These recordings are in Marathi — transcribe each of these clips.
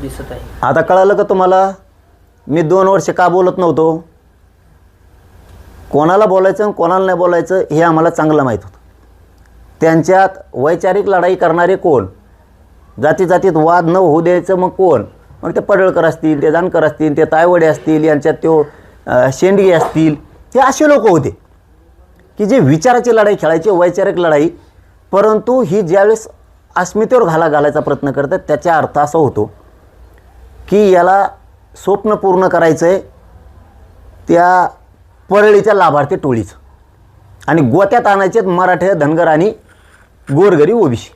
दिसत आहे. आता कळालं का तुम्हाला? मी दोन वर्ष का बोलत नव्हतो? कोणाला बोलायचं आणि कोणाला नाही बोलायचं हे आम्हाला चांगलं माहीत होतं. त्यांच्यात वैचारिक लढाई करणारे कोण? जाती जातीत वाद न होऊ द्यायचं मग कोण? मग ते पडळकर असतील ते जानकर असतील ते तायवडे असतील यांच्यात तो शेंडगे असतील हे असे लोक होते. की जे विचाराची लढाई खेळायची वैचारिक लढाई परंतु ही ज्यावेळेस अस्मितेवर घाला घालायचा प्रयत्न करतात त्याचा अर्थ असा होतो की याला स्वप्न पूर्ण करायचं आहे त्या परळीच्या लाभार्थी टोळीचं. आणि गोत्यात आणायचे मराठे धनगर आणि गोरगरी ओबीसी.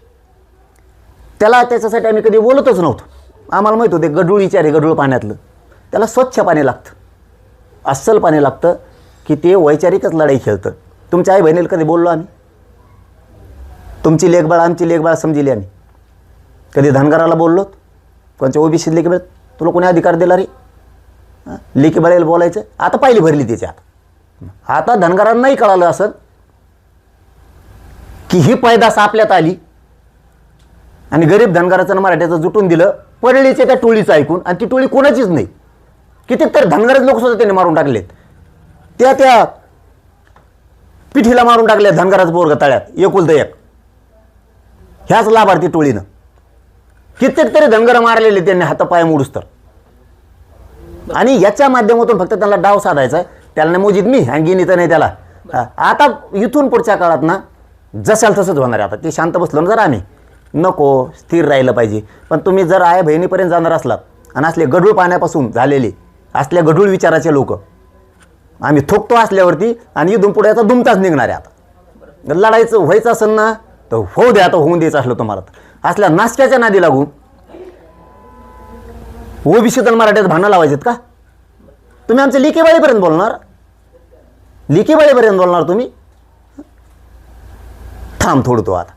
त्याला त्याच्यासाठी आम्ही कधी बोलतच नव्हतो. आम्हाला माहीत होते गडूळ विचार आहे गडूळ पाण्यातलं. त्याला स्वच्छ पाणी लागतं. अस्सल पाणी लागतं की ते वैचारिकच लढाई खेळतं. तुमच्या आई बहिणीला कधी बोललो आम्ही? तुमची लेखबाळ आमची लेखबाळ समजिली आम्ही. कधी धनगराला बोललो कोणच्या ओबीसी लेखबाळ तुला कोणी अधिकार दिला रे? लेखी लेखीबाळेला बोलायचं? आता पाहिली भरली त्याच्यात आता. धनगरांनाही कळालं असं की ही पैदास आपल्यात आली आणि गरीब धनगराचं मराठ्याचं जुटून दिलं परळीचे त्या टोळीचं ऐकून आणि ती टोळी कोणाचीच नाही. कितीतरी धनगरच लोक सुद्धा त्यांनी मारून टाकलेत. त्या त्या पिठीला मारून टाकल्या धनगराचं पोरग तळ्यात एकुलत एक. ह्याच लाभार्थी टोळीनं. कित्येक तरी धनगर मारलेले त्यांनी हातापाय मोडूस तर. आणि याच्या माध्यमातून फक्त त्यांना डाव साधायचा आहे. त्याला नाही मोजित मी आणि गिनीचं नाही त्याला. आता इथून पुढच्या काळात ना जसाल तसंच होणार आहे आता. ते शांत बसलो ना जर आम्ही. नको स्थिर राहिलं पाहिजे. पण तुम्ही जर आया बहिणीपर्यंत जाणार असलात आणि असले गढूळ पाण्यापासून झालेले असल्या गढूळ विचाराचे लोक आम्ही थोकतो असल्यावरती आणि इथून पुढे याचा दुमताच निघणार आहे आता. लढायचं व्हायचं असेल ना तर होऊ द्या आता होऊन द्यायचं असलं तुम्हाला असल्या नाश्त्याच्या नादी लागू. ओबीसी तर मराठ्यात भांडणं लावायचेत का? तुम्ही आमच्या लिकेबाळीपर्यंत बोलणार? लिकेबाळीपर्यंत बोलणार तुम्ही? थांब थोडतो आता.